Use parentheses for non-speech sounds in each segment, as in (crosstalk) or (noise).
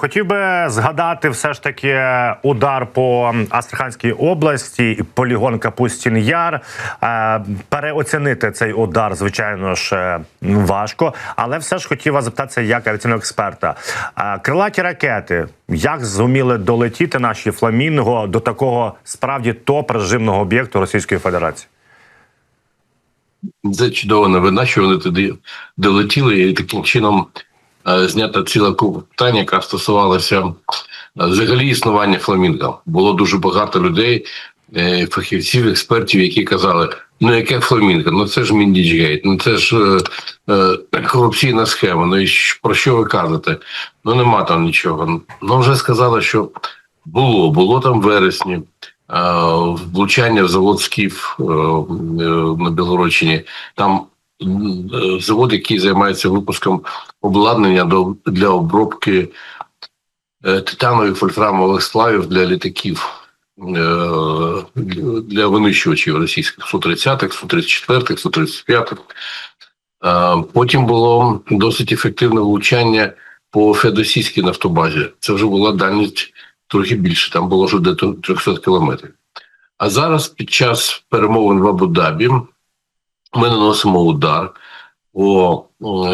Хотів би згадати все ж таки удар по Астраханській області і полігон Капустін Яр. Е, Переоцінити цей удар, звичайно ж, е, важко, але все ж хотів вас запитатися як авіаційного експерта. Е, Крилаті ракети, як зуміли долетіти наші фламінго до такого справді топ режимного об'єкту Російської Федерації? Це чудова новина, що вони туди долетіли, і таким чином знята ціла купа питань, яка стосувалася е, взагалі існування фламінго. Було дуже багато людей, е, фахівців, експертів, які казали: ну яке фламінго? Ну це ж Міндічгейт, ну це ж е, е, корупційна схема. Ну і про що ви кажете? Ну нема там нічого. Ну вже сказали, що було, було там в вересні. е, Влучання в завод Скіф е, е, на Білгородщині. Там е, завод, який займається випуском обладнання для обробки е, титанових вольфрамових сплавів для літаків е, для винищувачів російських Су-30, Су-34, Су-35. Е, Потім було досить ефективне влучання по Феодосійській нафтобазі. Це вже була дальність трохи більше, там було вже до 300 кілометрів. А зараз під час перемовин в Абу-Дабі ми наносимо удар по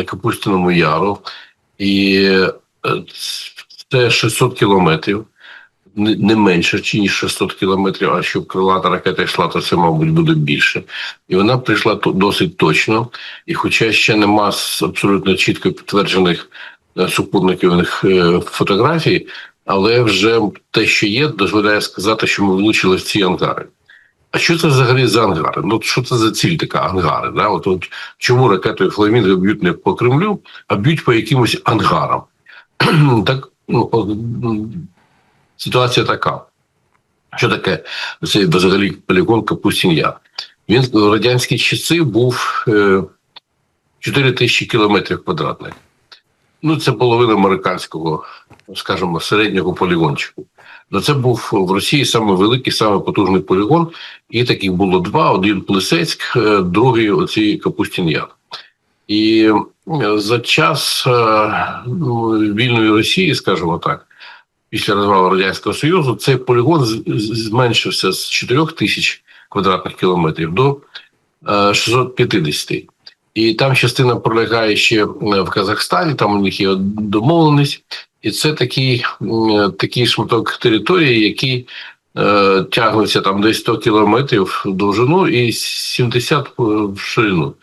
Капустиному Яру, і е, це 600 кілометрів, не менше ніж 600 кілометрів, а щоб крилата ракета йшла, то це, мабуть, буде більше. І вона прийшла досить точно. І хоча ще нема абсолютно чітко підтверджених е, супутникових е, фотографій, але вже те, що є, дозволяє сказати, що ми влучили в ці ангари. А що це взагалі за ангари? Ну що це за ціль така ангари? Да? От, от чому ракетою Фламінго б'ють не по Кремлю, а б'ють по якимось ангарам? (clears throat) так ну, ситуація така. Що таке цей взагалі полігон Капустін-Яр? Він в радянські часи був е, 4 тисячі кілометрів квадратних. Ну, це половина американського, скажімо, середнього полігончику. Ну, це був в Росії саме великий, саме потужний полігон, і таких було два: один Плесецьк, е, другий оцей Капустін Яр. І е, за час е, ну, вільної Росії, скажімо так, після розвалу Радянського Союзу, цей полігон зменшився з 4 тисяч квадратних кілометрів до е, 650. І там частина пролягає ще е, в Казахстані, там у них є домовленість, і це такий, такий шматок території, який е, тягнеться там десь 100 кілометрів в довжину і 70 в ширину.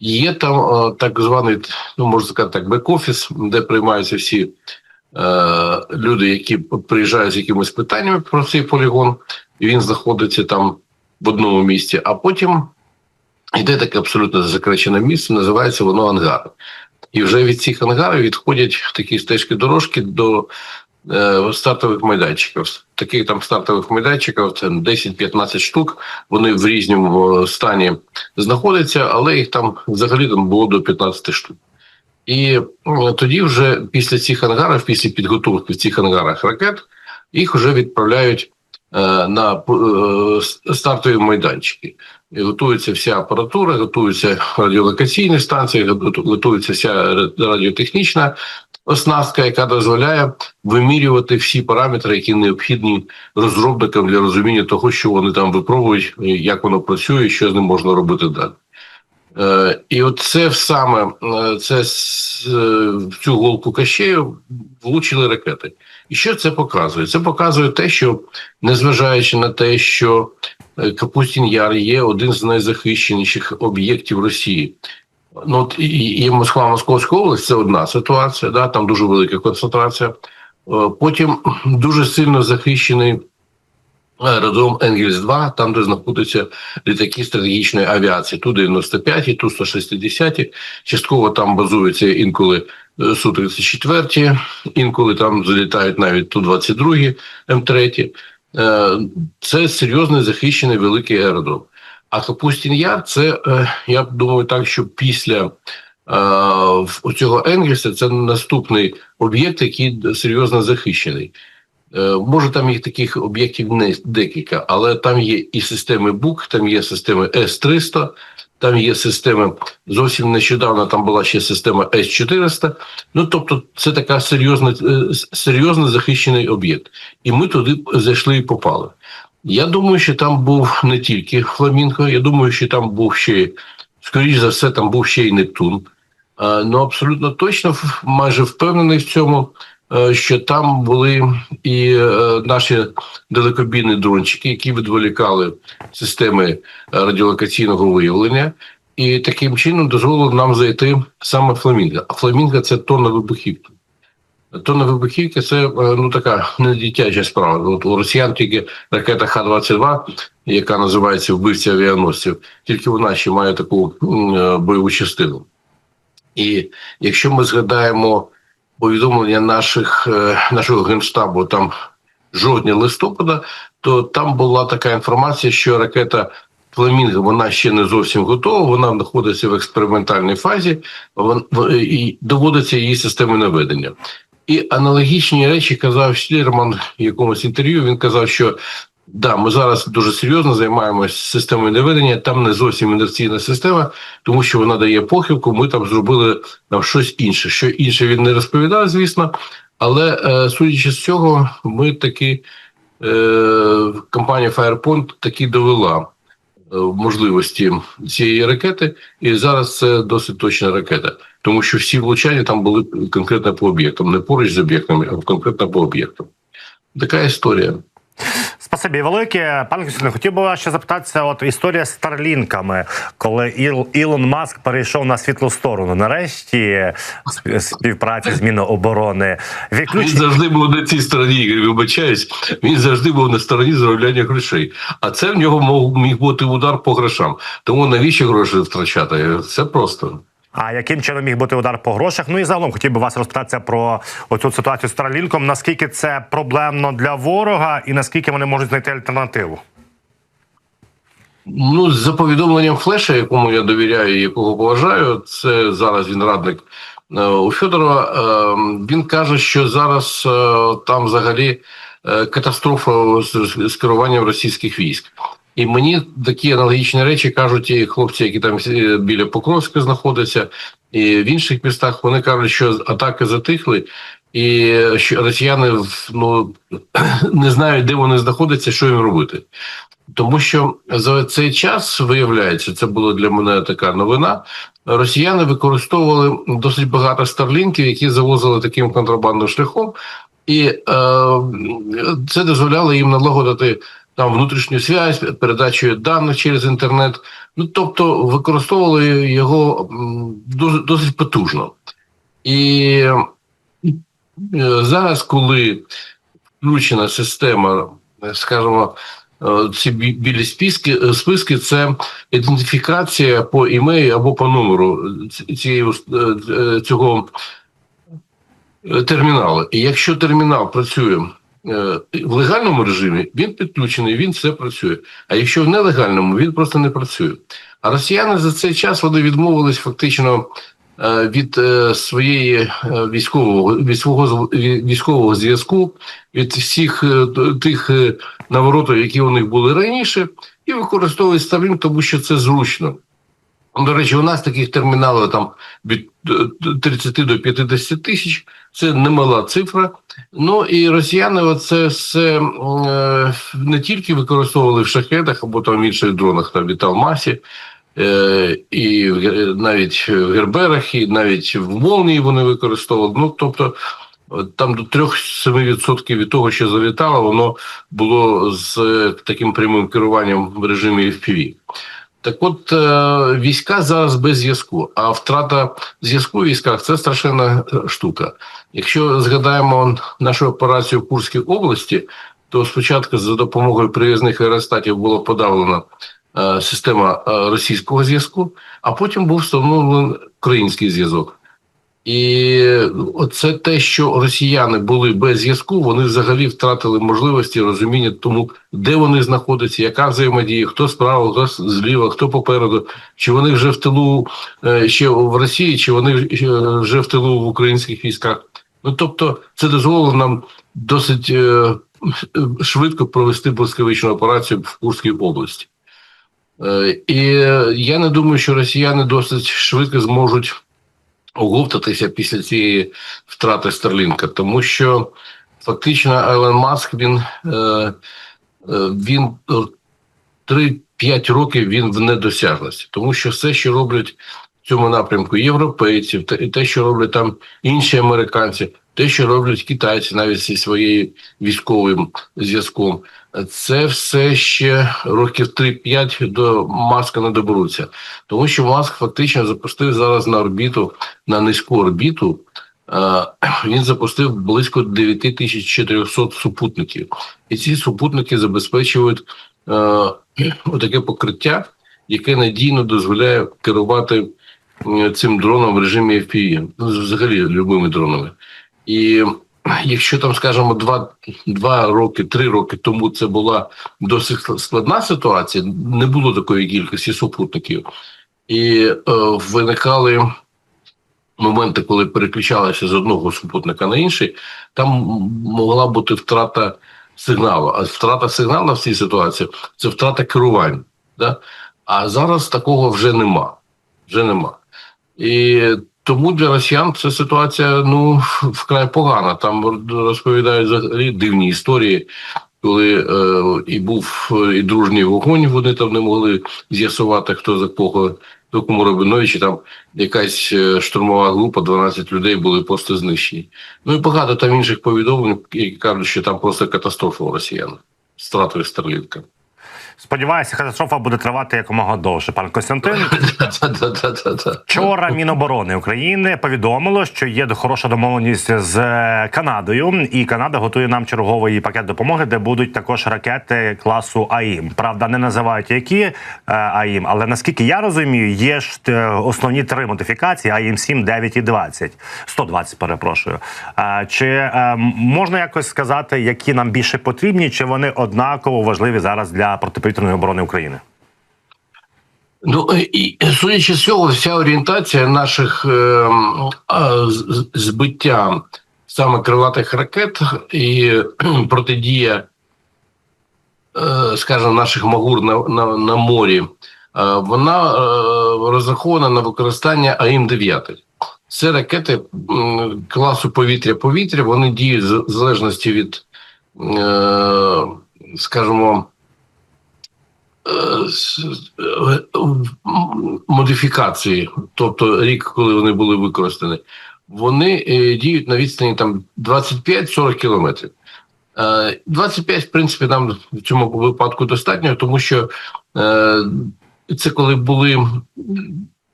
Є там е, так званий, ну можна сказати так, бек-офіс, де приймаються всі е, люди, які приїжджають з якимись питаннями про цей полігон, і він знаходиться там в одному місці, а потім йде таке абсолютно засекречене місце, називається воно ангар. І вже від цих ангарів відходять такі стежки дорожки до е, стартових майданчиків. Таких там стартових майданчиків це 10-15 штук. Вони в різному е, стані знаходяться, але їх там взагалі там було до 15 штук. І е, тоді, вже після цих ангарів, після підготовки в цих ангарах ракет, їх вже відправляють е, на стартові майданчики. І готується вся апаратура, готуються радіолокаційні станції, готу- готується вся радіотехнічна оснастка, яка дозволяє вимірювати всі параметри, які необхідні розробникам для розуміння того, що вони там випробують, як воно працює, що з ним можна робити далі. Е, І от це саме е, це е, в цю голку кащею влучили ракети. І що це показує? Це показує те, що незважаючи на те, що Капустін Яр є один з найзахищеніших об'єктів Росії. Ну от і, Москва, Московська область це одна ситуація, да, там дуже велика концентрація. Потім дуже сильно захищений аеродром Енгельс 2 там, де знаходяться літаки стратегічної авіації, ту 95 і ту 160 частково там базуються інколи е, Су-34, інколи там залітають навіть Ту-22 М3. Е, Це серйозний захищений великий аеродром. А Капустін Яр це, е, я думаю, так, що після е, цього Енгельса це наступний об'єкт, який серйозно захищений. Е, Може, там їх таких об'єктів не декілька, але там є і системи БУК, там є системи С-300, там є системи, зовсім нещодавно там була ще система С-400. Ну, тобто, це така серйозна, е, серйозно захищений об'єкт. І ми туди зайшли і попали. Я думаю, що там був не тільки Фламінго, я думаю, що там був ще, скоріш за все, там був ще й Нептун. Е, Ну, абсолютно точно, майже впевнений в цьому, що там були і е, наші далекобійні дрончики, які відволікали системи е, радіолокаційного виявлення, і таким чином дозволило нам зайти саме Фламінго. А Фламінго це тонна вибухівки. Тонна вибухівки це е, ну така не дитяча справа. От у росіян тільки ракета Х-22, яка називається вбивця авіаносців, тільки вона ще має таку е, бойову частину. І якщо ми згадаємо повідомлення наших, е, нашого генштабу там жовтня листопада, то там була така інформація, що ракета Фламінго вона ще не зовсім готова, вона знаходиться в експериментальній фазі, і доводиться її системи наведення. І аналогічні речі казав Шлірман в якомусь інтерв'ю. Він казав, що да, ми зараз дуже серйозно займаємося системою наведення. Там не зовсім інерційна система, тому що вона дає похибку. Ми там зробили там щось інше. Що інше він не розповідав, звісно. Але е, судячи з цього, ми таки е, компанія Firepoint таки довела е, можливості цієї ракети, і зараз це досить точна ракета, тому що всі влучання там були конкретно по об'єктам, не поруч з об'єктами, а конкретно по об'єктам. Така історія. Спасибі велике. Пане Костянтине, хотів би вас ще запитатися. От історія з Старлінками, коли Іл, Ілон Маск перейшов на світлу сторону. Нарешті сп- співпраці з Міноборони. Він завжди був на цій стороні, вибачаюсь. Він завжди був на стороні заробляння грошей. А це в нього мог міг бути удар по грошам. Тому навіщо гроші втрачати? Це просто. А яким чином міг бути удар по грошах? Ну і загалом хотів би вас розпитатися про оцю ситуацію з Старлінком. Наскільки це проблемно для ворога, і наскільки вони можуть знайти альтернативу? Ну, за повідомленням Флеша, якому я довіряю і якого поважаю, це зараз він радник е, у Федорова. е, Він каже, що зараз е, там взагалі катастрофа з керуванням російських військ. І мені такі аналогічні речі кажуть і хлопці, які там е, біля Покровська знаходяться, і в інших містах вони кажуть, що атаки затихли, і що росіяни ну (clears throat) не знають, де вони знаходяться, що їм робити. Тому що за цей час виявляється, це було для мене така новина. Росіяни використовували досить багато старлінків, які завозили таким контрабандним шляхом, і е, це дозволяло їм налагодити там внутрішню зв'язь, передачу даних через інтернет. Ну тобто використовували його досить потужно. І е, зараз, коли включена система, е, скажімо, е, ці білі списки, списки це ідентифікація по імею або по номеру ці- цієї цього терміналу. І якщо термінал працює в легальному режимі, він підключений, він все працює. А якщо в нелегальному, він просто не працює. А росіяни за цей час вони відмовились фактично е, від е, своєї е, військового від з- військового зв'язку, від всіх е, тих е, наворотів, які у них були раніше, і використовують Starlink, тому що це зручно. До речі, у нас таких терміналів там від е, 30 до 50 тисяч. Це немала цифра. Ну і росіяни це все е, не тільки використовували в шахетах або там в інших дронах, там в Талмасі, е, і навіть в Герберах, і навіть в Молнії вони використовували. Ну тобто. Там до 3-7% від того, що залітало, воно було з е, таким прямим керуванням в режимі FPV. Так от е, війська зараз без зв'язку, а втрата зв'язку в військах це страшенна е, штука. Якщо згадаємо нашу операцію в Курській області, то спочатку за допомогою привізних аеростатів було подавлена е, система російського зв'язку, а потім був встановлений український зв'язок. І це те, що росіяни були без зв'язку, вони взагалі втратили можливості розуміння тому, де вони знаходяться, яка взаємодія, хто справа, хто зліва, хто попереду, чи вони вже в тилу е, ще в Росії, чи вони вже в тилу в українських військах. Ну тобто, це дозволило нам досить е, швидко провести блискавичну операцію в Курській області. Е, і я не думаю, що росіяни досить швидко зможуть оговтатися після цієї втрати Стерлінка, тому що фактично Елен Маск він, е, е, він 3-5 років він в недосяжності, тому що все, що роблять в цьому напрямку європейців, та і те, що роблять там інші американці, те, що роблять китайці, навіть зі своєю військовим зв'язком, це все ще років 3-5 до Маска не доберуться, тому що Маск фактично запустив зараз на орбіту на низьку орбіту. (clears throat) Він запустив близько 9400 супутників, і ці супутники забезпечують е, (clears throat) таке покриття, яке надійно дозволяє керувати цим дроном в режимі FPV, ну, взагалі любими дронами. І якщо там, скажімо, два, два роки, три роки тому це була досить складна ситуація, не було такої кількості супутників, і е, виникали моменти, коли переключалися з одного супутника на інший, там могла бути втрата сигналу. А втрата сигналу в цій ситуації це втрата керування. Да? А зараз такого вже нема. Вже нема. І тому для росіян ця ситуація ну вкрай погана. Там розповідають взагалі дивні історії, коли е, і був і дружній вогонь, вони там не могли з'ясувати, хто за кого. До кому Рабиновичі там якась е, штурмова група, 12 людей були просто знищені. Ну і багато там інших повідомлень, які кажуть, що там просто катастрофа у росіян з Старлінка. Сподіваюся, катастрофа буде тривати якомога довше. Пан Костянтин. (laughs) Вчора Міноборони України повідомило, що є хороша домовленість з Канадою, і Канада готує нам черговий пакет допомоги, де будуть також ракети класу АІМ. Правда, не називають які е, АІМ, але наскільки я розумію, є ж е, основні три модифікації: АІМ 7, 9 і 20. 120, перепрошую. Е, Чи можна якось сказати, які нам більше потрібні, чи вони однаково важливі зараз для протиповітряної оборони України? Ну і судячи з цього, вся орієнтація наших е, збиття саме крилатих ракет і протидія, е, скажімо, наших магур на, на, на морі, е, вона е, розрахована на використання АІМ-9. Це ракети класу повітря-повітря, вони діють в залежності від, е, скажімо, е, е, модифікації, тобто рік, коли вони були використані, вони е, діють на відстані там 25-40 кілометрів. Е, 25, в принципі, нам в цьому випадку достатньо, тому що е, це коли були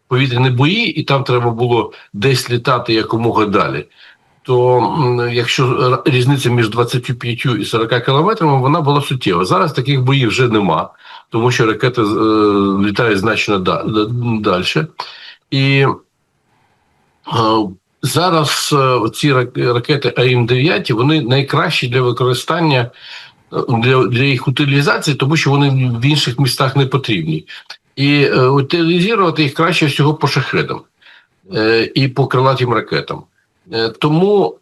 повітряні бої, і там треба було десь літати якомога далі. То якщо різниця між 25 і 40 кілометрами, вона була суттєва. Зараз таких боїв вже нема, тому що ракети е, літають значно далі. І е, зараз е, ці ракети АІМ-9 вони найкращі для використання для, для їх утилізації, тому що вони в інших містах не потрібні. І е, утилізувати їх краще всього по шахедам е, і по крилатим ракетам. Е, тому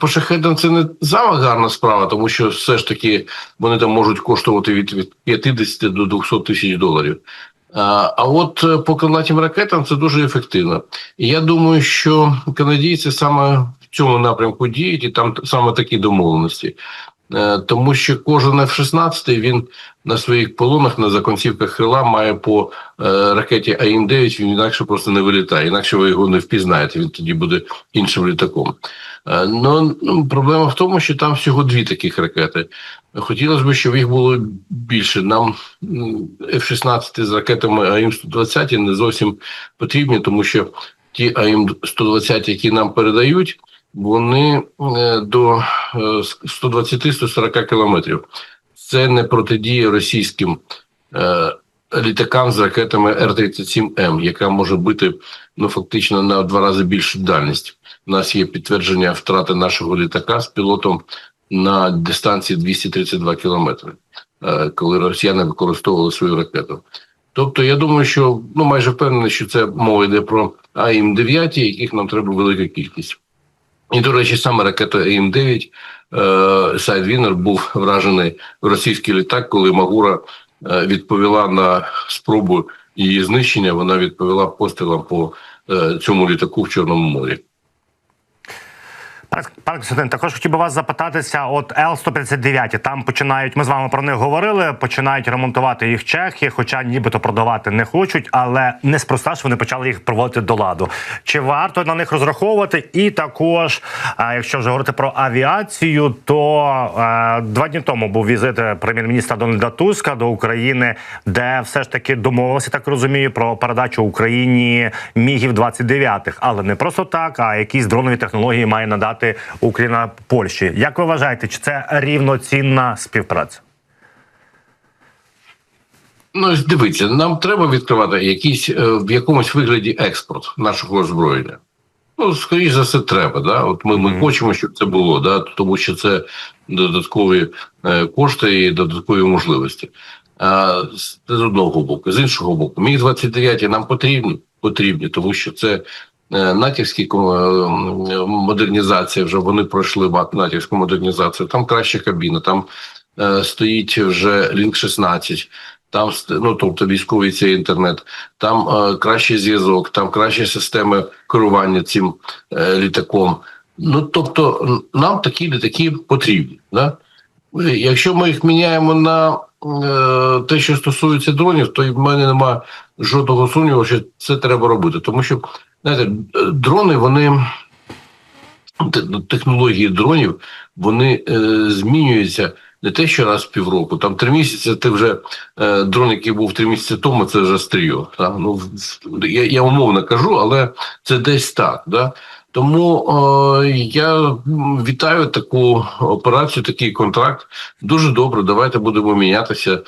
по шахедам це не сама гарна справа, тому що все ж таки вони там можуть коштувати від, від 50 до 200 тисяч доларів. А, а от е, по крилатим ракетам це дуже ефективно. І я думаю, що канадійці саме в цьому напрямку діють, і там саме такі домовленості. Е, Тому що кожен F-16 він на своїх полонах на законцівках крила має по е, ракеті АІМ-9, він інакше просто не вилітає, інакше ви його не впізнаєте, він тоді буде іншим літаком. Е, Ну, ну, проблема в тому, що там всього дві таких ракети. Хотілося б, щоб їх було більше. Нам м, F-16 з ракетами АІМ-120 не зовсім потрібні, тому що ті АІМ-120, які нам передають, вони е, до е, 120-140 кілометрів. Це не протидіє російським е, літакам з ракетами Р-37М, яка може бути ну фактично на два рази більшу дальність. У нас є підтвердження втрати нашого літака з пілотом на дистанції 232 кілометри, е, коли росіяни використовували свою ракету. Тобто, я думаю, що ну майже впевнений, що це мова йде про АІМ-9, яких нам треба велика кількість. І, до речі, саме ракета АІМ-9 е, Сайдвінер був вражений в російський літак, коли Магура е, відповіла на спробу її знищення. Вона відповіла пострілом по е, цьому літаку в Чорному морі. Пане Костянтин, також хотів би вас запитатися: от Л-159, там починають, ми з вами про них говорили, починають ремонтувати їх чехи, хоча нібито продавати не хочуть, але неспроста ж вони почали їх проводити до ладу. Чи варто на них розраховувати? І також, якщо вже говорити про авіацію, то е, два дні тому був візит прем'єр-міністра Дональда Туска до України, де все ж таки домовилися, так розумію, про передачу Україні мігів 29 але не просто так, а якісь дронові технології має надати Україна Польщі. Як ви вважаєте, чи це рівноцінна співпраця? Ну, дивіться, нам треба відкривати якийсь е, в якомусь вигляді експорт нашого озброєння. Ну, скоріш за все, треба. Да? От ми, ми хочемо, щоб це було, да? тому що це додаткові е, кошти і додаткові можливості. А, з одного боку, з іншого боку, міг 29 нам потрібні, потрібні, тому що це натівські ко- е. Вже вони пройшли натівську модернізацію. Там краща кабіна, там е, стоїть вже Link 16, там ну, тобто військовий цей інтернет, там е, кращий зв'язок, там кращі системи керування цим е, літаком. Ну тобто, нам такі літаки потрібні. Да? Якщо ми їх міняємо на е, те, що стосується дронів, то в мене немає жодного сумніву, що це треба робити. Тому що знаєте, дрони, вони ну, технології дронів, вони е, змінюються не те, що раз в півроку. Там три місяці. Ти вже е, дрон, який був три місяці тому, це вже стріо. Ну я, я умовно кажу, але це десь так. Да? Тому е, я вітаю таку операцію, такий контракт. Дуже добре. Давайте будемо мінятися.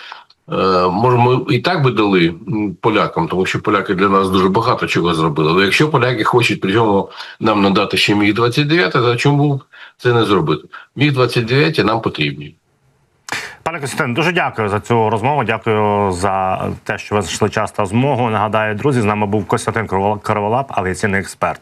Е, Може, ми і так би дали полякам, тому що поляки для нас дуже багато чого зробили. Але якщо поляки хочуть при цьому нам надати ще міг 29, то чому б це не зробити? Міг 29 нам потрібні. Пане Костянтин, дуже дякую за цю розмову. Дякую за те, що ви знайшли час та змогу. Нагадаю, друзі, з нами був Костянтин Карвалап, авіаційний експерт.